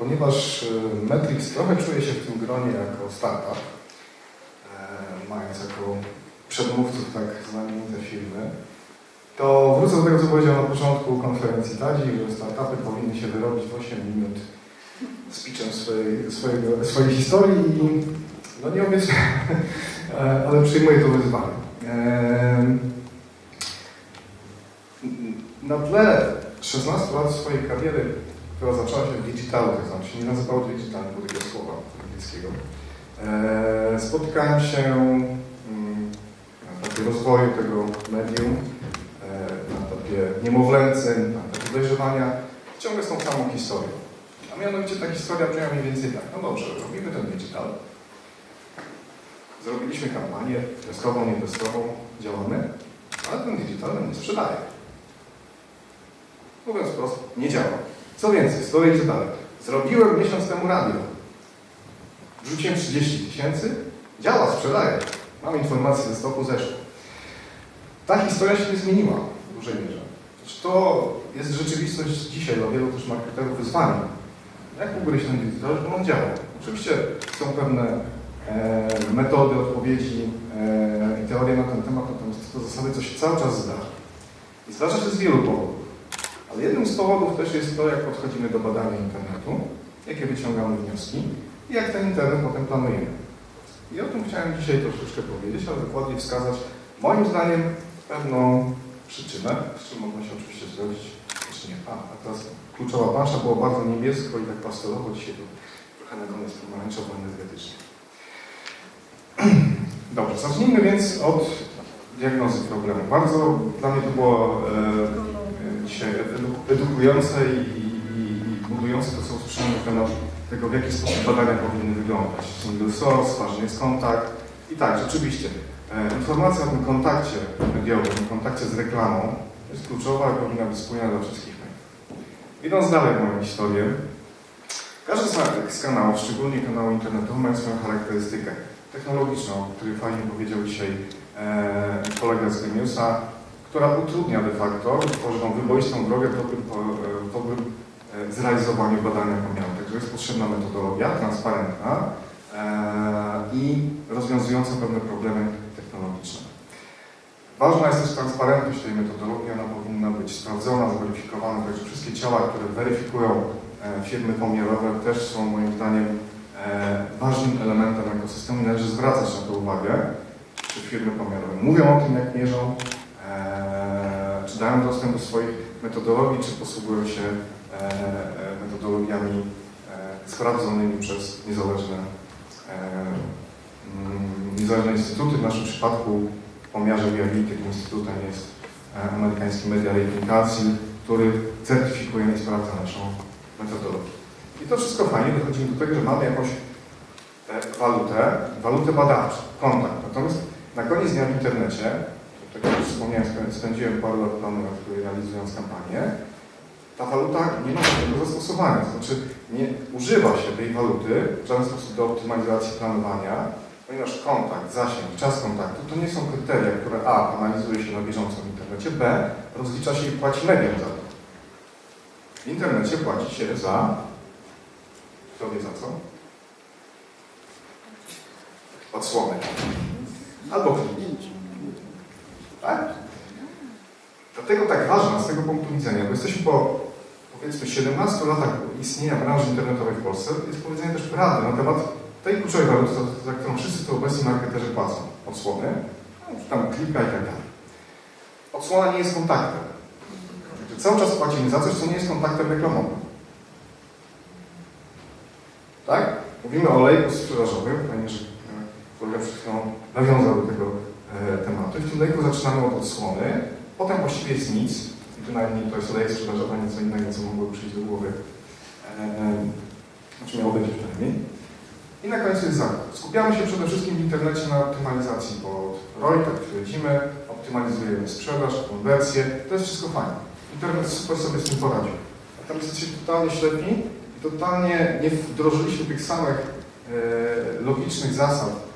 ponieważ e, Metrix trochę czuje się w tym gronie jako startup, e, mając jako przedmówców tak znamienite firmy, to wrócę do tego, co powiedział na początku konferencji Tadzi, że startupy powinny się wyrobić w 8 minut speechem swojej, swojego, swojej historii i no nie umiem, e, ale przyjmuję to wyzwanie. E, na tle 16 lat swojej kariery, która zaczęła się w digitalu, tak znaczy nie nazywało digital, było tego słowa angielskiego, e, spotykałem się mm, na etapie rozwoju tego medium, na etapie niemowlęcym, na etapie dojrzewania, ciągle z tą samą historią. A mianowicie ta historia brzmiała mniej więcej tak, no dobrze, robimy ten digital, zrobiliśmy kampanię testową, nietestową, działamy, ale ten digital nam nie sprzedaje. Mówiąc wprost, nie działa. Co więcej, stoję idzie dalej. Zrobiłem miesiąc temu radio. Wrzuciłem 30 tysięcy, działa, sprzedaje. Mam informacje ze stoku, zeszło. Ta historia się nie zmieniła w dużej mierze. Znaczy, to jest rzeczywistość dzisiaj dla wielu też marketerów wyzwaniem. Jak ugryźć ten digital, żeby on działał? Oczywiście są pewne e, metody, odpowiedzi e, i teorie na ten temat, natomiast to zasady, co się cały czas zdarza. I zdarza się z wielu powodów. Ale jednym z powodów też jest to, jak podchodzimy do badania internetu, jakie wyciągamy wnioski i jak ten internet potem planujemy. I o tym chciałem dzisiaj troszeczkę powiedzieć, ale dokładnie wskazać, moim zdaniem, pewną przyczynę, z czym można się oczywiście zgodzić, czy nie. A, a teraz kluczowa plansza była bardzo niebiesko i tak pastelowo, dzisiaj to trochę na koniec pomarańczowo energetycznie. Dobrze, zacznijmy więc od diagnozy problemu. Bardzo dla mnie to było e, edukujące i, i, i budujące to, co usłyszałem na tego, w jaki sposób badania powinny wyglądać. Single source, ważny jest kontakt. I tak, rzeczywiście, e, informacja o tym kontakcie mediowym, kontakcie z reklamą jest kluczowa i powinna być spójna dla wszystkich mediów. Idąc dalej w moją historię, każdy z kanałów, szczególnie kanału internetowych, ma swoją charakterystykę technologiczną, o której fajnie powiedział dzisiaj e, kolega z Geniusa, która utrudnia de facto, tworzy tą wyboistą drogę w dobrym, w dobrym e, zrealizowaniu badania pomiaru. Także jest potrzebna metodologia transparentna e, i rozwiązująca pewne problemy technologiczne. Ważna jest też transparentność tej metodologii, ona powinna być sprawdzona, zweryfikowana, także wszystkie ciała, które weryfikują e, firmy pomiarowe też są moim zdaniem ważnym elementem ekosystemu. Należy zwracać na to uwagę, czy firmy pomiarowe mówią o tym, jak mierzą, dają dostęp do swoich metodologii, czy posługują się metodologiami sprawdzonymi przez niezależne, mm, niezależne instytuty. W naszym przypadku w pomiarze VIB tym instytutem jest amerykański Media Rating Council, który certyfikuje i sprawdza naszą metodologię. I to wszystko fajnie, dochodzimy do tego, że mamy jakąś walutę, walutę badawczą, kontakt. Natomiast na koniec dnia w internecie, wspomniałem, spędziłem parę lat planując, realizując kampanię, ta waluta nie ma żadnego zastosowania. To znaczy nie używa się tej waluty w żaden sposób do optymalizacji planowania, ponieważ kontakt, zasięg, czas kontaktu to nie są kryteria, które A. analizuje się na bieżąco w internecie, B. rozlicza się i płaci medium za to. W internecie płaci się za kto wie za co? Odsłony. Albo kliknięcie. Tak? Dlatego tak ważna z tego punktu widzenia, bo jesteśmy po powiedzmy 17 latach istnienia branży internetowej w Polsce, jest powiedzenie też prawdy na temat tej kluczowej waluty, za, którą wszyscy tu obecni marketerzy płacą. Odsłony, no, tam klika i tak dalej. Odsłona nie jest kontaktem. Znaczy, cały czas płacimy za coś, co nie jest kontaktem reklamowym. Tak? Mówimy o lejku sprzedażowym, fajnie, że kolega przed chwilą nawiązał do tego tematu. I w tym lejku zaczynamy od odsłony, potem właściwie jest nic, i bynajmniej to jest lejek sprzedażowy, nieco innego, co mogłoby przyjść do głowy. E, znaczy miało być przynajmniej. I na końcu jest zakup. Skupiamy się przede wszystkim w internecie na optymalizacji pod ROI, tak śledzimy, optymalizujemy sprzedaż, konwersję, to jest wszystko fajne. Internet sobie z tym poradził. Natomiast jesteśmy totalnie ślepi totalnie nie wdrożyliśmy tych samych e, logicznych zasad e,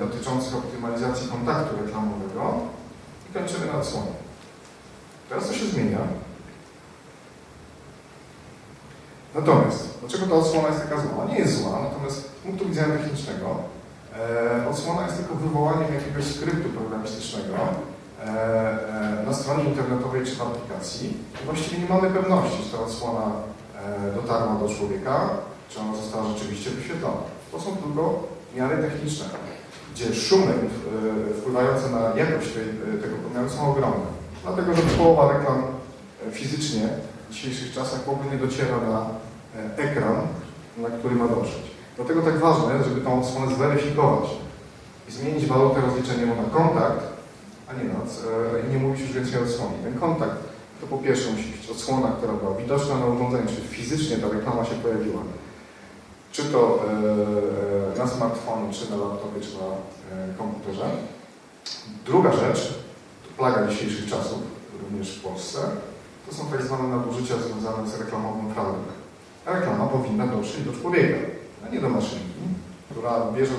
dotyczących optymalizacji kontaktu reklamowego i kończymy na odsłonie. Teraz co się zmienia? Natomiast, dlaczego ta odsłona jest taka zła? Nie jest zła, natomiast z punktu widzenia technicznego e, odsłona jest tylko wywołaniem jakiegoś skryptu programistycznego e, e, na stronie internetowej czy w aplikacji. I właściwie nie mamy pewności, czy ta odsłona e, dotarła do człowieka, czy ona została rzeczywiście wyświetlona. To są tylko miary techniczne, gdzie szumy e, wpływające na jakość tej, tego pomiaru są ogromne. Dlatego, że połowa reklam e, fizycznie w dzisiejszych czasach w ogóle nie dociera na e, ekran, na który ma dotrzeć. Dlatego tak ważne jest, żeby tą odsłonę zweryfikować i zmienić walutę rozliczeniową na kontakt, a nie noc, e, i nie mówić już więcej o odsłonie. Ten kontakt to po pierwsze musi być odsłona, która była widoczna na urządzeniu, czyli fizycznie ta reklama się pojawiła. Czy to e, na smartfonie, czy na laptopie, czy na e, komputerze. Druga rzecz, to plaga dzisiejszych czasów, również w Polsce, to są tak zwane nadużycia związane z reklamową fraudem. Reklama powinna dotrzeć do człowieka, a nie do maszynki, która bierze,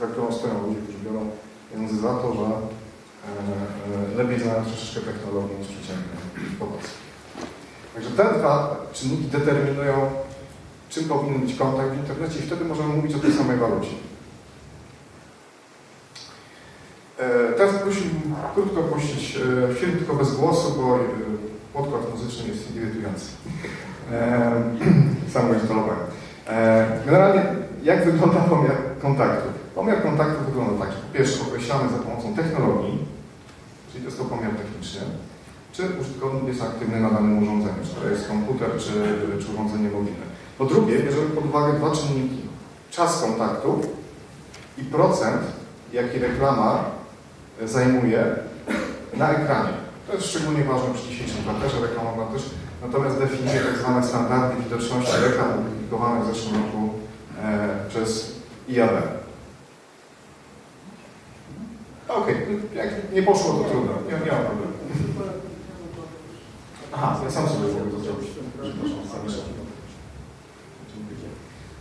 za, którą stoją ludzie, którzy biorą pieniądze za to, że e, e, lepiej znają troszeczkę technologię niż przeciętny pomoc. Także te dwa czynniki determinują, czym powinien być kontakt w internecie i wtedy możemy mówić o tej samej walucie. E, Teraz prosiłbym krótko puścić e, film, tylko bez głosu, bo e, podkład muzyczny jest irytujący. E, Sam go instalowałem. E, Generalnie, jak wygląda pomiar kontaktu? Pomiar kontaktu wygląda tak, że po pierwsze określamy za pomocą technologii, czyli to jest to pomiar techniczny, czy użytkownik jest aktywny na danym urządzeniu, czy to jest komputer, czy, czy urządzenie mobilne. Po drugie, bierzemy pod uwagę dwa czynniki. Czas kontaktu i procent, jaki reklama zajmuje na ekranie. To jest szczególnie ważne przy dzisiejszym charakterze reklamowym też. Natomiast definiuje tak zwane standardy widoczności reklam opublikowane w zeszłym roku e, przez IAB. Okej, jak nie poszło, to trudno, nie, nie ma problemu. Aha, ja sam sobie mogę to zrobić. Przepraszam, zamieszam.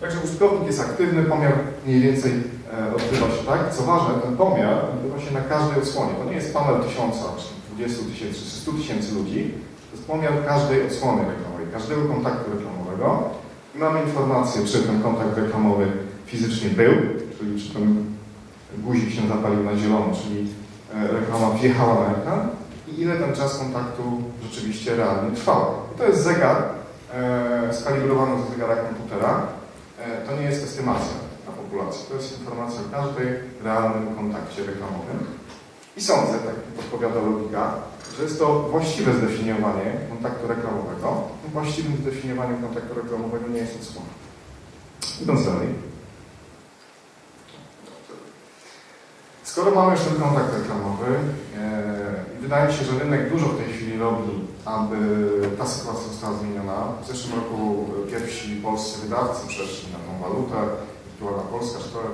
Także użytkownik jest aktywny, pomiar mniej więcej e, odbywa się tak. Co ważne, ten pomiar odbywa się na każdej odsłonie. To nie jest panel tysiąca, czy 20 tysięcy, czy 100 tysięcy ludzi. To jest pomiar każdej odsłony reklamowej, każdego kontaktu reklamowego. I mamy informację, czy ten kontakt reklamowy fizycznie był, czyli czy ten guzik się zapalił na zielono, czyli e, reklama wjechała na ekran i ile ten czas kontaktu rzeczywiście realnie trwał. I to jest zegar e, skalibrowany do zegara komputera. E, to nie jest estymacja na populacji, to jest informacja o każdej realnym kontakcie reklamowym. I sądzę, tak podpowiada logika, że jest to właściwe zdefiniowanie kontaktu reklamowego. Właściwym zdefiniowaniem kontaktu reklamowego nie jest odsłona. Idąc dalej. Skoro mamy już ten kontakt reklamowy, e, wydaje mi się, że rynek dużo w tej chwili robi, aby ta sytuacja została zmieniona. W zeszłym roku pierwsi polscy wydawcy przeszli na tą walutę, Wirtualna Polska, to e,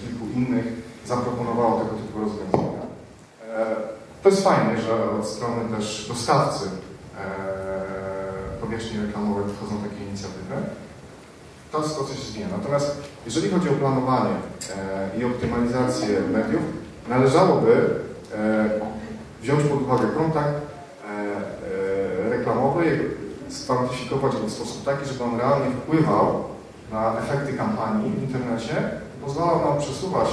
kilku innych zaproponowało tego typu rozwiązania. E, to jest fajne, że od strony też dostawcy e, powierzchni reklamowej wychodzą takie inicjatywy. To, to coś zmienia. Natomiast jeżeli chodzi o planowanie i optymalizację mediów, należałoby wziąć pod uwagę kontakt e, e, reklamowy, skwantyfikować go w sposób taki, żeby on realnie wpływał na efekty kampanii w internecie pozwalał nam przesuwać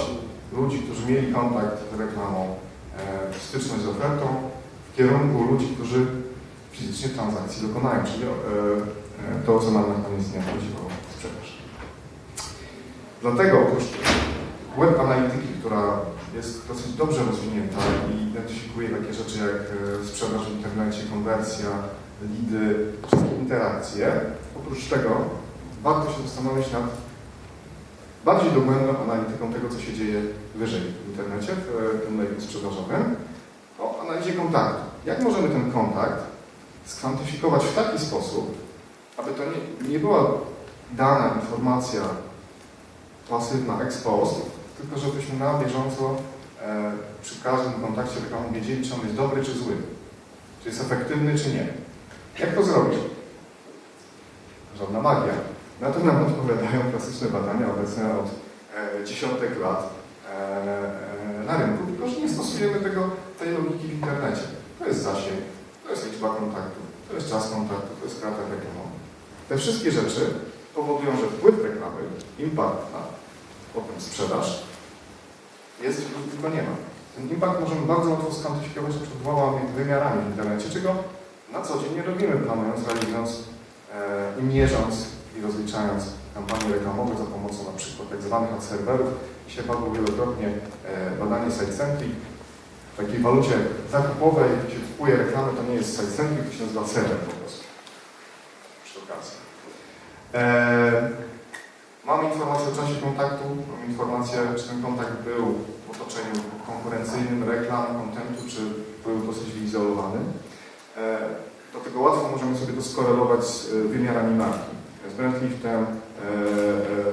ludzi, którzy mieli kontakt z reklamą, e, styczność z ofertą w kierunku ludzi, którzy fizycznie transakcji dokonają, czyli to, co nam na koniec dnia chodzi o sprzedaż. Dlatego oprócz web analityki, jest dosyć dobrze rozwinięta i identyfikuje takie rzeczy jak e, sprzedaż w internecie, konwersja, lidy, wszystkie interakcje, oprócz tego warto się zastanowić nad bardziej dogłębną analityką tego, co się dzieje wyżej w internecie, w tym medium sprzedażowym, o analizie kontaktu. Jak możemy ten kontakt skwantyfikować w taki sposób, aby to nie, nie była dana informacja pasywna ex post, tylko żebyśmy na bieżąco e, przy każdym kontakcie reklamowym wiedzieli, czy on jest dobry, czy zły, czy jest efektywny, czy nie. Jak to zrobić? Żadna magia. Na to nam odpowiadają klasyczne badania obecne od e, dziesiątek lat e, e, na rynku, tylko że nie stosujemy tego, tej logiki w internecie. To jest zasięg, to jest liczba kontaktów, to jest czas kontaktu, to jest kratek reklamowy. Te wszystkie rzeczy powodują, że wpływ reklamy, impact na potem sprzedaż jest go nie ma. Ten impact możemy bardzo łatwo skwantyfikować np. dwoma wymiarami w internecie, czego na co dzień nie robimy, planując, realizując e, i mierząc i rozliczając kampanie reklamowe za pomocą na przykład tak zwanych ad serwerów. Dzisiaj padło wielokrotnie e, badanie SiteCentric. W takiej walucie zakupowej, gdzie kupuje reklamy, to nie jest SiteCentric, to się nazywa serwer po prostu. Przy okazji. E, Mamy informację o czasie kontaktu, mamy informację, czy ten kontakt był w otoczeniu konkurencyjnym, reklam, kontentu, czy był dosyć wyizolowany. E, Do tego łatwo możemy sobie to skorelować z e, wymiarami marki, z brand liftem, e,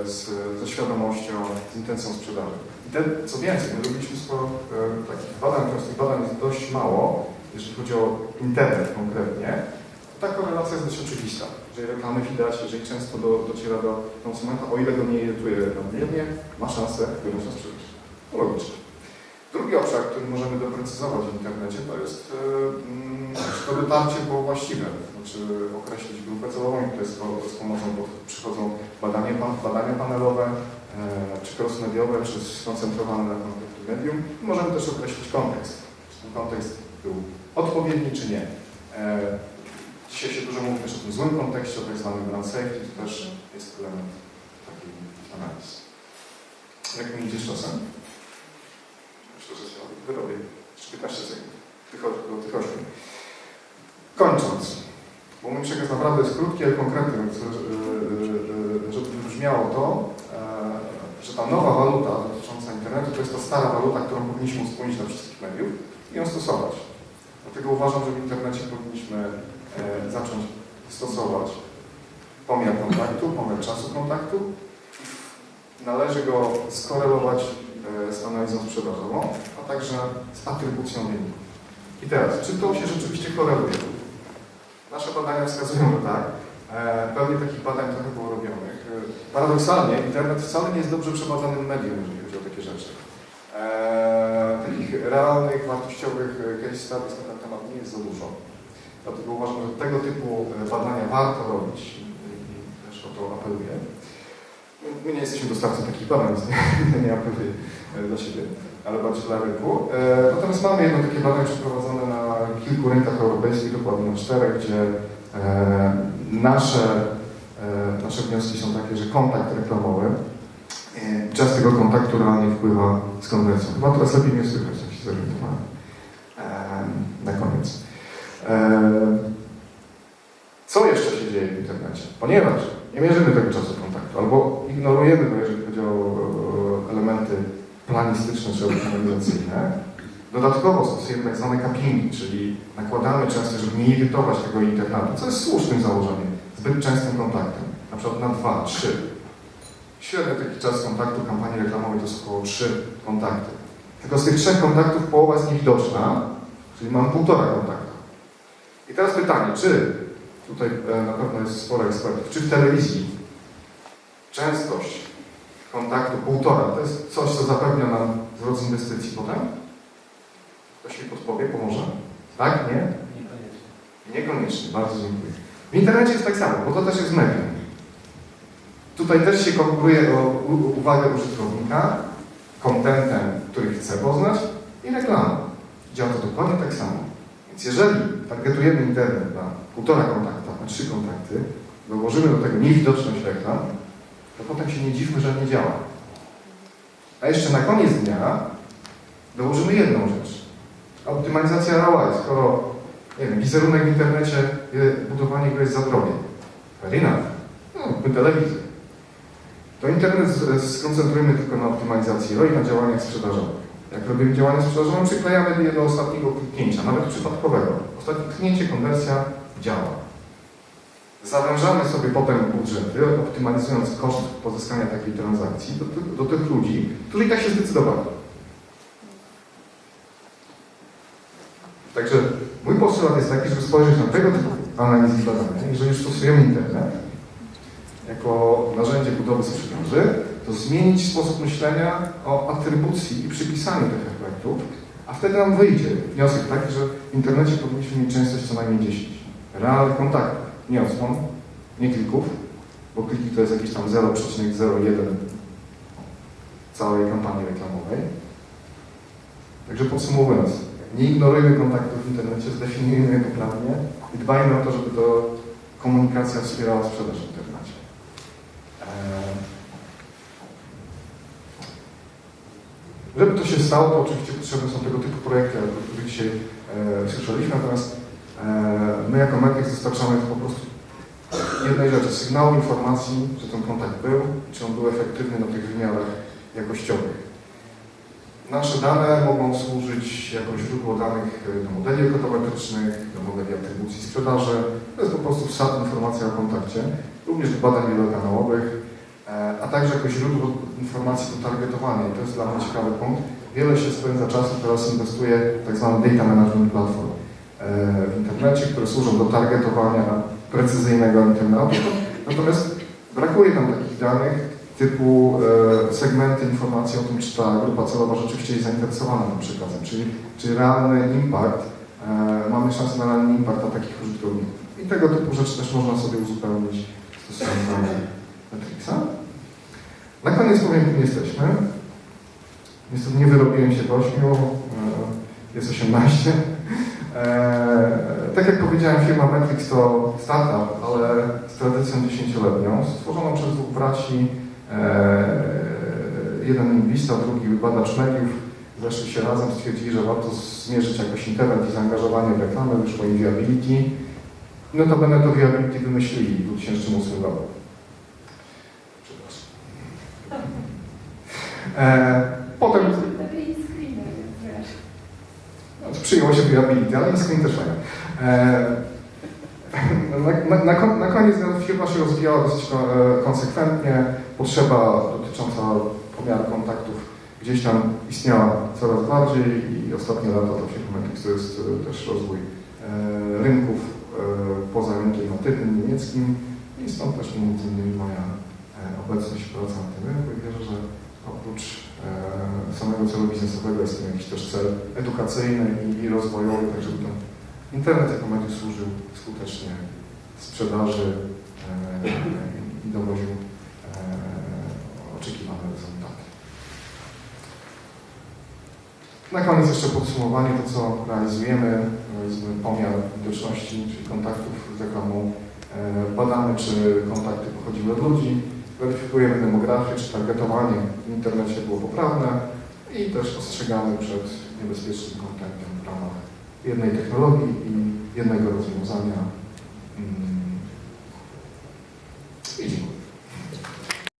e, z, ze świadomością, z intencją sprzedaży. I te, co więcej, my robiliśmy sporo e, takich badań, chociaż tych badań jest dość mało, jeżeli chodzi o internet konkretnie, ta korelacja jest dość oczywista. Jeżeli reklamy widać, jeżeli często do, dociera do konsumenta, o ile go nie irytuje nadmiernie, ma szansę wyjąć na sprzedaż. To logicznie. Drugi obszar, który możemy doprecyzować w internecie, to jest e, mm, to dotarcie było właściwe. Znaczy określić grupę celową, to jest z pomocą pod, przychodzą badania, badania panelowe, e, czy cross-mediowe, czy skoncentrowane na konkretnym medium. Możemy też określić kontekst. Czy ten kontekst był odpowiedni, czy nie. E, Dzisiaj się dużo mówi też o tym złym kontekście, o tak zwanym brand safety, to też jest element takiej analizy. Jak mi idzie czasem? Myślę, że się wyrobię. Jeszcze 15 sekund. Tych 8. Kończąc, bo mój przekaz naprawdę jest krótki, ale konkretny, więc e, e, żeby wybrzmiało to, e, że ta nowa waluta dotycząca internetu to jest ta stara waluta, którą powinniśmy uspójnić dla wszystkich mediów i ją stosować. Dlatego uważam, że w internecie powinniśmy e, zacząć stosować pomiar kontaktu, pomiar czasu kontaktu. Należy go skorelować e, z analizą sprzedażową, a także z atrybucją wyników. I teraz, czy to się rzeczywiście koreluje? Nasze badania wskazują, że tak. E, Pewnie takich badań trochę było robionych. E, Paradoksalnie internet wcale nie jest dobrze przebadanym medium, jeżeli chodzi o takie rzeczy. E, takich realnych, wartościowych e, case studies na ten temat nie jest za dużo. Dlatego uważam, że tego typu e, badania warto robić i, też o to apeluję. My nie jesteśmy dostawcą takich badań, więc nie, nie apeluję e, dla siebie, ale bardziej dla rynku. E, Natomiast mamy jedno takie badanie przeprowadzone na kilku rynkach europejskich, dokładnie na czterech, gdzie nasze, nasze wnioski są takie, że kontakt reklamowy, czas tego kontaktu realnie wpływa z konwersją. Chyba teraz lepiej mnie słychać, jak się zorientowałem. E, Na koniec. E, Co jeszcze się dzieje w internecie? Ponieważ nie mierzymy tego czasu kontaktu, albo ignorujemy go, jeżeli chodzi o elementy planistyczne czy optymalizacyjne, dodatkowo stosujemy tak zwane cappingi, czyli nakładamy często, żeby nie irytować tego internetu, co jest słusznym założeniem, zbyt częstym kontaktem, na przykład na 2, 3. Średni taki czas kontaktu kampanii reklamowej to jest około 3 kontakty. Tylko z tych trzech kontaktów połowa jest niewidoczna, czyli mam półtora kontaktu. I teraz pytanie, czy, tutaj e, na pewno jest sporo ekspertów, czy w telewizji częstość kontaktu półtora to jest coś, co zapewnia nam zwrot z inwestycji potem? Ktoś mi podpowie, pomoże? Tak? Nie? Niekoniecznie. Niekoniecznie, bardzo dziękuję. W internecie jest tak samo, bo to też jest medium. Tutaj też się konkuruje o uwagę użytkownika, kontentem, który chce poznać i reklamą. Działa to dokładnie tak samo. Więc jeżeli targetujemy internet na półtora kontakta, na trzy kontakty, dołożymy do tego niewidoczność reklam, to potem się nie dziwmy, że nie działa. A jeszcze na koniec dnia dołożymy jedną rzecz. Optymalizacja ROI, skoro nie wiem, wizerunek w internecie, budowanie go jest za drogie. Fair enough. No, my telewizję. To internet skoncentrujmy tylko na optymalizacji ROI, na działaniach sprzedażowych. Jak robimy działania sprzedażowe, przyklejamy je do ostatniego kliknięcia, nawet przypadkowego. Ostatnie kliknięcie, konwersja działa. Zawężamy sobie potem budżety, optymalizując koszt pozyskania takiej transakcji do, tych- do tych ludzi, którzy i tak się zdecydowali. Także mój postulat jest taki, żeby spojrzeć na tego typu analizy badania. Jeżeli już stosujemy internet jako narzędzie budowy sprzedaży, to zmienić sposób myślenia o atrybucji i przypisaniu tych efektów, a wtedy nam wyjdzie wniosek taki, że w internecie powinniśmy mieć częstość co najmniej 10 realnych kontaktów, nie odsłon, nie klików, bo kliki to jest jakieś tam 0,01 całej kampanii reklamowej. Także podsumowując, nie ignorujmy kontaktów w internecie, zdefiniujmy je poprawnie i dbajmy o to, żeby to komunikacja wspierała sprzedaż w internecie. Eee, Żeby to się stało, to oczywiście potrzebne są tego typu projekty, o których dzisiaj e, słyszeliśmy, natomiast e, my jako Metrix dostarczamy po prostu jednej rzeczy, sygnału informacji, że ten kontakt był, czy on był efektywny na tych wymiarach jakościowych. Nasze dane mogą służyć jako źródło danych e, do modeli ekonometrycznych, do modeli atrybucji sprzedaży. To jest po prostu wsad informacja o kontakcie, również do badań wielokanałowych, a także jako źródło informacji do targetowania. I to jest dla mnie ciekawy punkt. Wiele się spędza czasu, teraz inwestuje w tak zwany data management platform e, w internecie, które służą do targetowania precyzyjnego internautu. Natomiast brakuje tam takich danych typu e, segmenty informacji o tym, czy ta grupa celowa rzeczywiście jest zainteresowana tym przekazem, czyli czy realny impact, e, mamy szansę na realny impact dla takich użytkowników. I tego typu rzeczy też można sobie uzupełnić stosując dane Matrixa. Na koniec powiem, kim jesteśmy. Niestety nie wyrobiłem się w 8, e, jest 18. E, tak jak powiedziałem, firma Metrix to startup, ale z tradycją dziesięcioletnią, stworzoną przez dwóch braci, e, jeden lingwista, drugi badacz mediów, zeszli się razem, stwierdzili, że warto zmierzyć jakoś internet i zaangażowanie w reklamę, wyszło im viability. No to będę to viability wymyślili w 2008 roku. Przepraszam. E, potem screeny, wiesz. Znaczy, Przyjęło się viability, ale screen też fajnie. Na, na, na, kon- na koniec no, firma się rozwijała dosyć e, konsekwentnie. Potrzeba dotycząca pomiaru kontaktów gdzieś tam istniała coraz bardziej i ostatnie lata to firma Matrix to jest e, też rozwój e, rynków e, poza rynkiem natywnym niemieckim i stąd też między innymi moja e, obecność praca na tym rynku i wierzę, że oprócz e, samego celu biznesowego jest tam jakiś też cel edukacyjny i, rozwojowy, tak żeby ten internet jako medium służył skutecznie sprzedaży e, i dowoził e, oczekiwane rezultaty. Na koniec jeszcze podsumowanie to, co realizujemy. Realizujemy pomiar widoczności, czyli kontaktów z reklamą. Badamy, czy kontakty pochodziły od ludzi, weryfikujemy demografię, czy targetowanie w internecie było poprawne i też ostrzegamy przed niebezpiecznym kontentem w ramach jednej technologii i jednego rozwiązania. Mm. I dziękuję.